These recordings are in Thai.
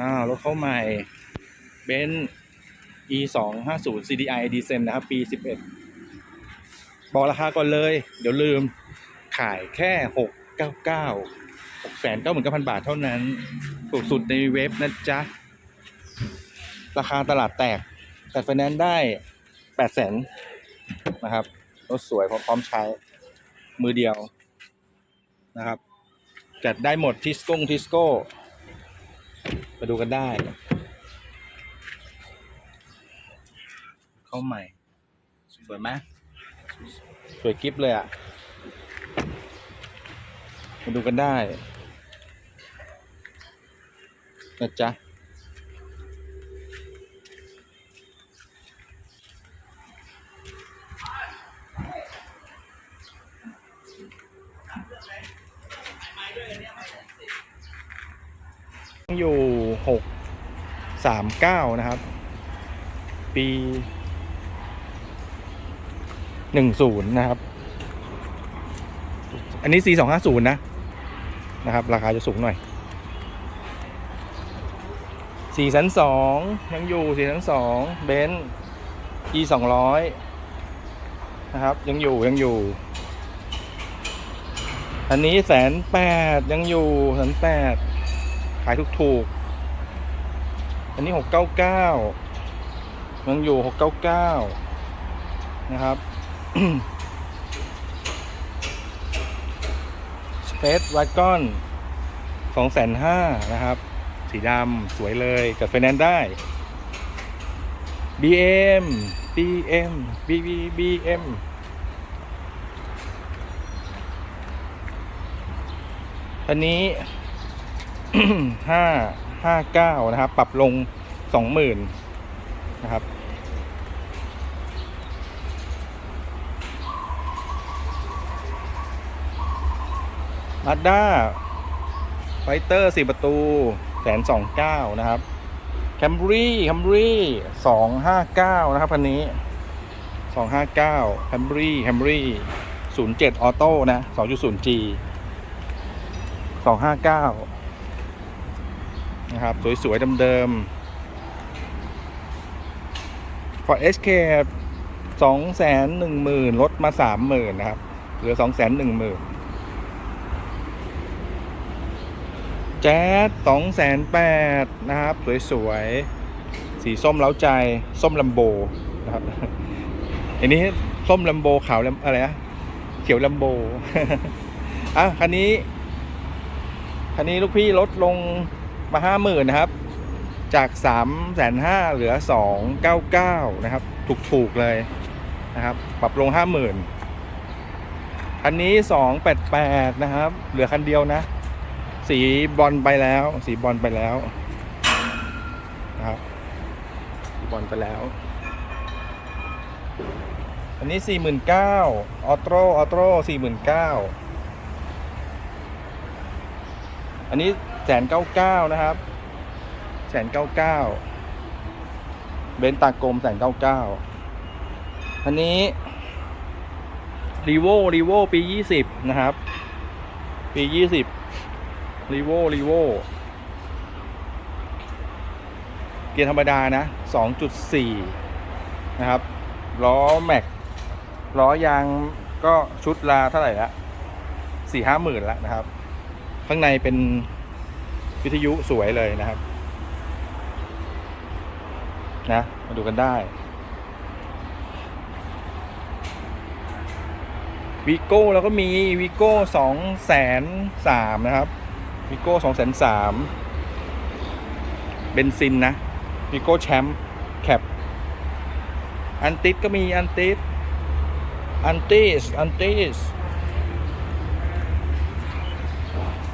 อ้าวรถเข้าใหม่เบนซ์ e 2 5 0 CDI d ีเซนนะครับ ปี11บเอ็ดบอกราคาก่อนเลย เดี๋ยวลืม ขายแค่699 6แสนเก้าหมื่นเก้าพันบาทเท่านั้น ถูกสุดในเว็บนะจ๊ะ ราคาตลาดแตก แต่ไฟแนนซ์ได้8แสนนะครับ รถสวยพร้อมใช้ มือเดียวนะครับ จัดได้หมดทิสโก้ทิสโก้ มาดูกันได้ เข้าใหม่ สวยไหมสวยกิฟเลยอะ มาดูกันได้นะจ๊ะ อยู่หกสามเก้านะครับ ปีหนึ่งศูนย์นะครับ อันนี้ C สองห้าศูนย์นะนะครับ ราคาจะสูงหน่อยสี่สันสองยังอยู่สี่สันสองเบนซ์ E สองร้อยนะครับ ยังอยู่ยังอยู่ อันนี้แสนแปดยังอยู่แสนแปด ขายถูกๆ อันนี้หกเก้าเก้ายังอยู่หกเก้าเก้านะครับ Space Wagon สองแสนห้านะครับ สีดำสวยเลยกับไฟแนนซ์ได้ BM BM BB BM อันนี้ ห้าห้าเก้านะครับ ปรับลงสองหมื่นนะครับ มาด้าไฟเตอร์สี่ประตูแสนสองเก้านะครับแคมบรี่แคมบรี่สองห้าเก้านะครับคันนี้สองห้าเก้าแคมบรี่แคมบรี่ศูนย์เจ็ดออโต้นะสองจุดศูนย์ G สองห้าเก้า นะครับ สวยๆเดิมๆ Ford Escape สองแสนหนึ่งหมื่นลดมาสามหมื่นนะครับ เหลือสองแสนหนึ่งหมื่นแจ๊สสองแสนแปดนะครับ สวยๆ สีส้มเล้าใจ ส้มลัมโบนะครับ อันนี้ส้มลัมโบขาวอะไรนะเขียวลัมโบอะคันนี้ คันนี้ลูกพี่ลดลง มาห้าหมื่นนะครับ จากสามแสนห้าเหลือสองเก้าเก้านะครับ ถูกๆเลยนะครับ ปรับลงห้าหมื่นคันนี้สองแปดแปดนะครับ เหลือคันเดียวนะ สีบอลไปแล้ว สีบอลไปแล้วนะครับสีบอลไปแล้ว อันนี้สี่หมื่นเก้าออโต้ออโต้สี่หมื่นเก้าอันนี้ สนเก้าเก้านะครับแสนเก้าเก้าเบนตากลมแสนเก้าเก้าอันนี้รีโวรีโวปียี่สิบนะครับ ปียี่สิบรีโวรีโวเกียร์ธรรมดานะสองจุดสี่นะครับล้อแม็กล้อยางก็ชุดละเท่าไหร่ละสี่ห้าหมื่นละนะครับ ข้างในเป็น วิทยุสวยเลยนะครับ นะ มาดูกันได้วีโก้แล้วก็มีวีโก้สองแสนสามนะครับวีโก้สองแสนสามเบนซินนะวีโก้แชมป์แคปอันติสก็มีอันติสอันติสอันติส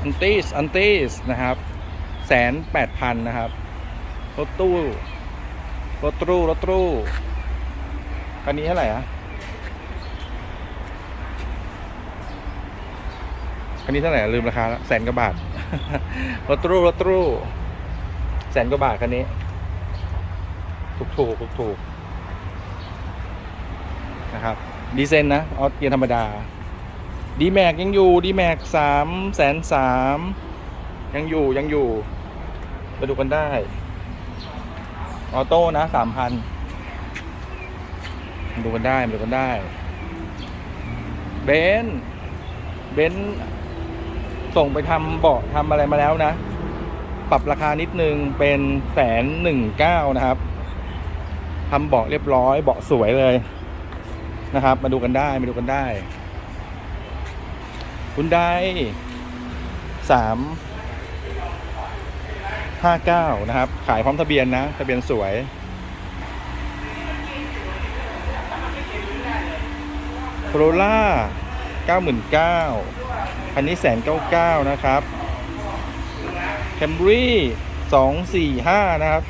อันติสอันติสนะครับ แสนแปดพันนะครับ รถตู้ รถตู้ รถตู้ คันนี้เท่าไหร่อะคันนี้เท่าไหร่ลืมราคาแล้วแสนกว่าบาท รถตู้ รถตู้ แสนกว่าบาทคันนี้ ถูกถูกถูกถูกนะครับดีเซนนะออเกียร์ธรรมดาดีแม็กยังอยู่ดีแม็กสามแสนสามยังอยู่ยังอยู่ ดูกันได้ ออโต้นะสามพันดูกันได้ดูกันได้ เบนเบนส่งไปทำเบาะทำอะไรมาแล้วนะ ปรับราคานิดนึงเป็นแสนหนึ่งเก้านะครับทำเบาะเรียบร้อยเบาะสวยเลยนะครับ มาดูกันได้มาดูกันได้คุณได้สาม ห้าเก้านะครับ ขายพร้อมทะเบียนนะ ทะเบียนสวย โคโรล่าเก้าหมื่นเก้าคันนี้แสนเก้าเก้านะครับแคมบรี่สองสี่ห้านะครับ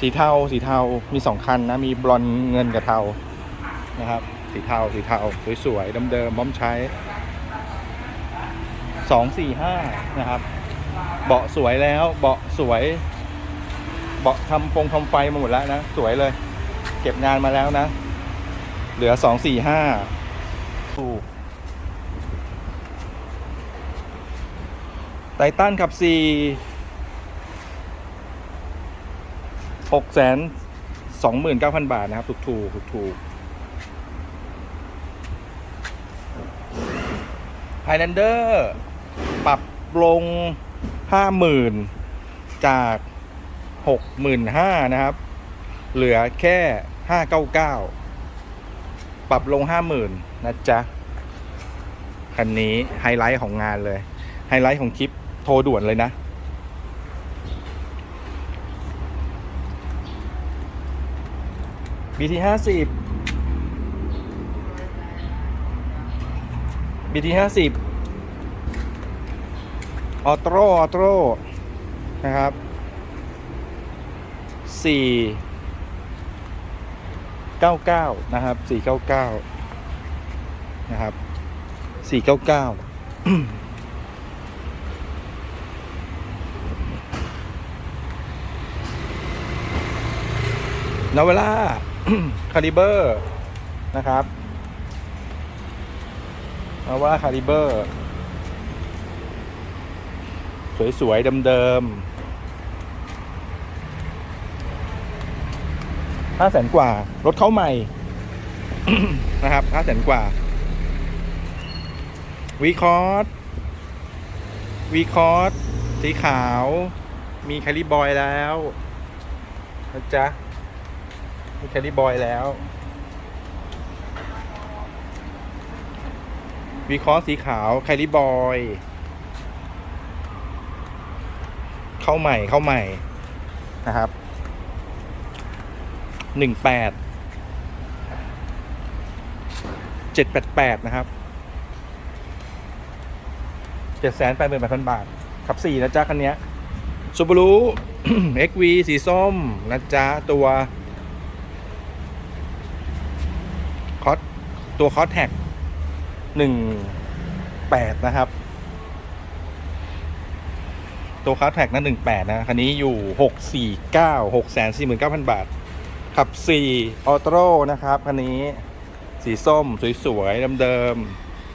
สีเทา สีเทา มีสองคันนะ มีบลอนเงินกับเทา นะครับ สีเทา สีเทา สวยๆเดิมๆพร้อมใช้สองสี่ห้านะครับ เบาะสวยแล้วเบาะสวย เบาะทำฟงทำไฟมาหมดแล้วนะ สวยเลย เก็บงานมาแล้วนะ เหลือสองสี่ห้าถูกไททันขับสี่หกแสนสองหมื่นเก้าพันบาทนะครับ ถูกถูกถูกถูกไฮแลนเดอร์ ปรับลง ห้าหมื่นจากหกหมื่นห้านะครับ เหลือแค่ห้าเก้าเก้าปรับลงห้าหมื่นนะจ๊ะ คันนี้ไฮไลท์ของงานเลย ไฮไลท์ของคลิปโทรด่วนเลยนะ BT ห้าสิบ BT ห้าสิบ ออโต้ออโต้นะครับสี่99นะครับ499นะครับ499นาวเวล่าคาลิเบอร์ นะครับนาเวล่าคาลิเบอร์ สวยๆเดิมๆห้าแสนกว่า รถเข้าใหม่ นะครับห้าแสนกว่าวีคอร์สวีคอร์สสีขาว มีแคลิบอยแล้วนะจ๊ะ มีแคลิบอยแล้ววีคอร์สสีขาวแคลิบอย เข้าใหม่เข้าใหม่นะครับหนึ่งแปดเจ็ดแปดแปดนะครับเจ็ดแสนแปดหมื่นแปดพันบาท ขับสี่นะจ๊ะคันนี้ซูบารุ XV สีส้มนะจ๊ะตัวคอสตัวคอสแท็กหนึ่งแปดนะครับ ตัวคาร์แท็กนั้นหนึ่งแปดนะคันนี้อยู่หกสี่เก้าหกแสนสี่หมื่นเก้าพันบาท ขับสี่ออโต้นะครับคันนี้สีส้มสวยๆเดิม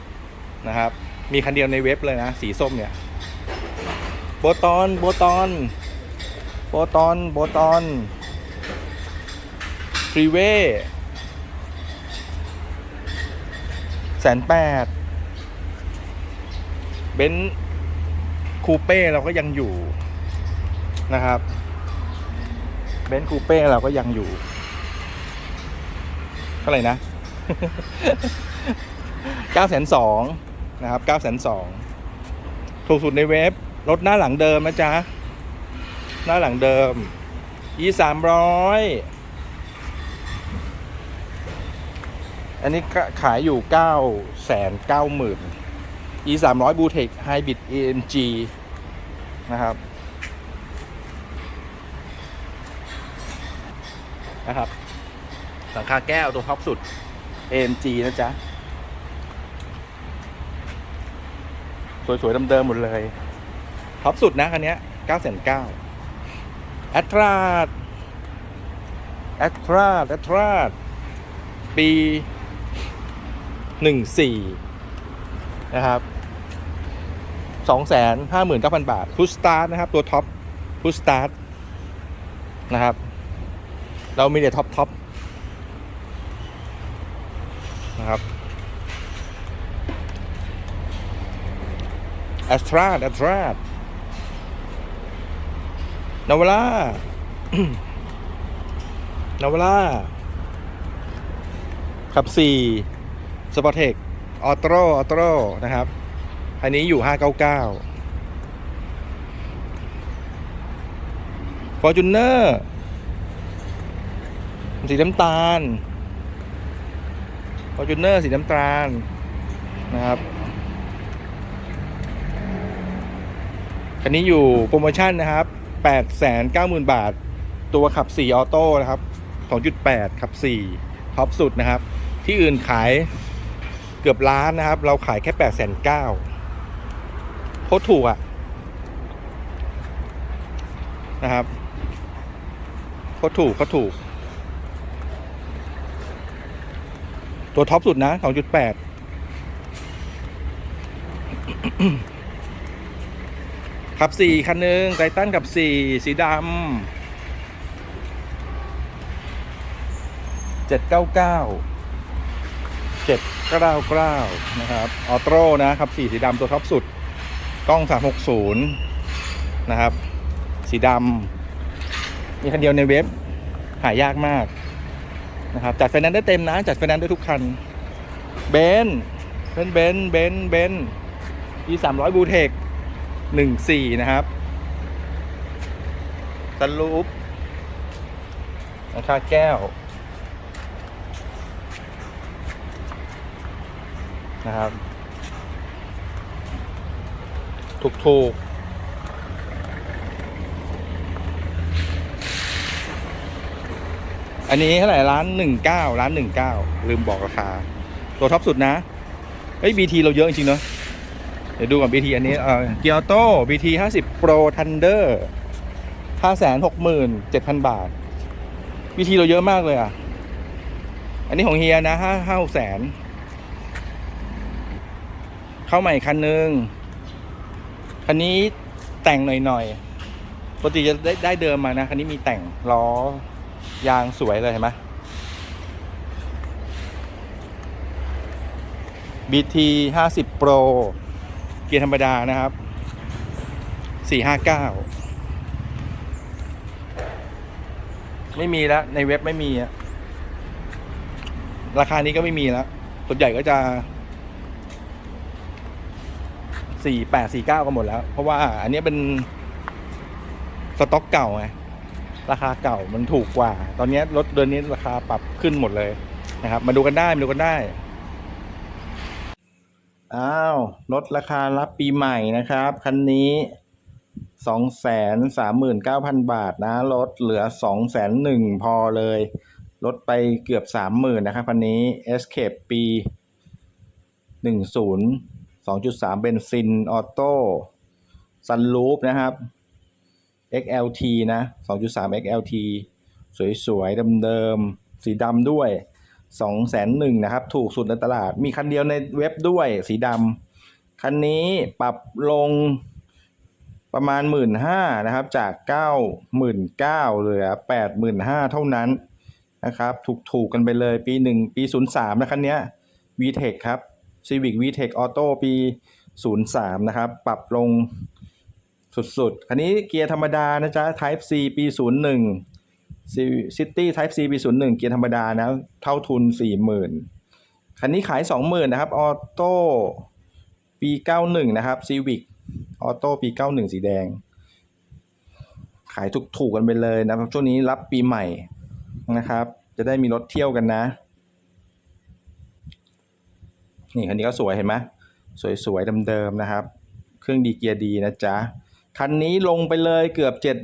ๆนะครับ มีคันเดียวในเว็บเลยนะ สีส้มเนี่ย โบตอน โบตอน โบตอน โบตอนฟรีเวแสนแปดเบนซ์ คูเป้เราก็ยังอยู่นะครับเบนซ์คูเป้เราก็ยังอยู่เท่าไหร่นะเก้าแสนสองนะครับเก้าแสนสองถูกสุดในเว็บรถหน้าหลังเดิมนะจ๊ะ หน้าหลังเดิม e สามร้อยอันนี้ขายอยู่เก้าแสนเก้าหมื่น e สามร้อยบูเทคไฮบริด amg นะครับนะครับหลังคาแก้วตัวท็อปสุด AMG นะจ๊ะ สวยๆเดิมๆหมดเลยท็อปสุดนะคันนี้9 9 0 0 0แอตราดแอตราดแอตราดปี 14 นะครับ สองแสนห้าหมื่นเก้าพันบาทพุสตาร์นะครับ ตัวท็อปพุสตาร์นะครับ เรามีแต่ท็อปท็อปนะครับแอสตราแอสตรานาวล่านาวล่าขับสี่สปอร์เทคออโต้ออโต้นะครับ อันนี้อยู่ 599 f o r t u n e r สีน้ำตาล f o r t u n e r สีน้ำตาล นะครับคันนี้อยู่โปรโมชั่นนะครับ 890,000 บาท ตัวขับ 4 ออโต้นะครับ 2.8 ขับ 4 ท็อปสุดนะครับ ที่อื่นขายเกือบล้านนะครับ เราขายแค่ 8 9 0 0 0 คตรถูกอะนะครับโคตรถูกโคตรถูก ตัวท็อปสุดนะ2.8ขับสี่คันหนึ่งไททันขับสี่สีดำเจ็ดเก้าเก้าเจ็ดเก้าเก้านะครับ ออโต้นะครับสี่สีดำตัวท็อปสุด กล้องสามหกศูนย์นะครับ สีดำมีคันเดียวในเว็บ หายากมากนะครับ จัดไฟแนนซ์ได้เต็มนะ จัดไฟแนนซ์ได้ทุกคัน เบนซ์เป็นเบนซ์เบนซ์เบนซ์ยีสามร้อยบูเทคหนึ่งสี่นะครับสลูปราคาแก้วนะครับ ถูกถูกอันนี้เท่าไหร่ร้านหนึ่งเก้าร้านหนึ่งเก้าลืมบอกราคา ตัวท็อปสุดนะเฮ้ยบีทีเราเยอะจริงๆเนาะเดี๋ยวดูก่อน BT อันนี้เอ่อเกียร์โต้ BT 50 Pro Thunder 567,000บาท BT เราเยอะมากเลยอะ อันนี้ของเฮียนะ5 5 6แสนเข้าใหม่คันหนึ่ง คันนี้แต่งหน่อยๆปกติจะได้ได้เดิมมานะคันนี้มีแต่งล้อยางสวยเลยเห็นไหม BT 50 Pro เกียร์ธรรมดานะครับ459ไม่มีแล้ว ในเว็บไม่มีอะราคานี้ก็ไม่มีแล้วส่วนใหญ่ก็จะ 48 49ก็หมดแล้ว เพราะว่าอันนี้เป็นสต็อกเก่าไงราคาเก่ามันถูกกว่า ตอนนี้รถเดือนนี้ราคาปรับขึ้นหมดเลยนะครับ มาดูกันได้มาดูกันได้อ้าวลดราคารับปีใหม่นะครับ คันนี้สองแสนสามหมื่นเก้าพันบาทนะลดเหลือสองแสนหนึ่งพอเลยลดไปเกือบสามหมื่นนะครับคันนี้ Escape ปีหนึ่งศูนย์ สองจุดสามเบนซิน ออโต้ซันลูปนะครับ XLT นะสองจุดสาม XLT สวยๆเดิมๆสีดำด้วยสองแสนหนึ่งนะครับ ถูกสุดในตลาด มีคันเดียวในเว็บด้วยสีดำคันนี้ปรับลงประมาณหมื่นห้านะครับ จากเก้าหมื่นเก้าเหลือแปดหมื่นห้าเท่านั้นนะครับ ถูกถูกกันไปเลยปีหนึ่งปีศูนย์สามนะคันนี้ VTEC ครับ Civic VTEC Auto ปีศูนย์สามนะครับ ปรับลงสุดๆคันนี้เกียร์ธรรมดานะจ๊ะ Type C ปีศูนย์หนึ่งซิตี้ Type C ปีศูนย์หนึ่งเกียร์ธรรมดานะ เท่าทุนสี่หมื่นคันนี้ขายสองหมื่นนะครับ ออโต้ปีเก้าหนึ่งนะครับซีวิกออโต้ปีเก้าหนึ่งสีแดง ขายถูกๆกันไปเลยนะครับ ช่วงนี้รับปีใหม่นะครับ จะได้มีรถเที่ยวกันนะ นี่คันนี้ก็สวยเห็นไหมสวยๆเดิมๆนะครับ เครื่องดีเกียร์ดีนะจ๊ะ คันนี้ลงไปเลยเกือบเจ็ด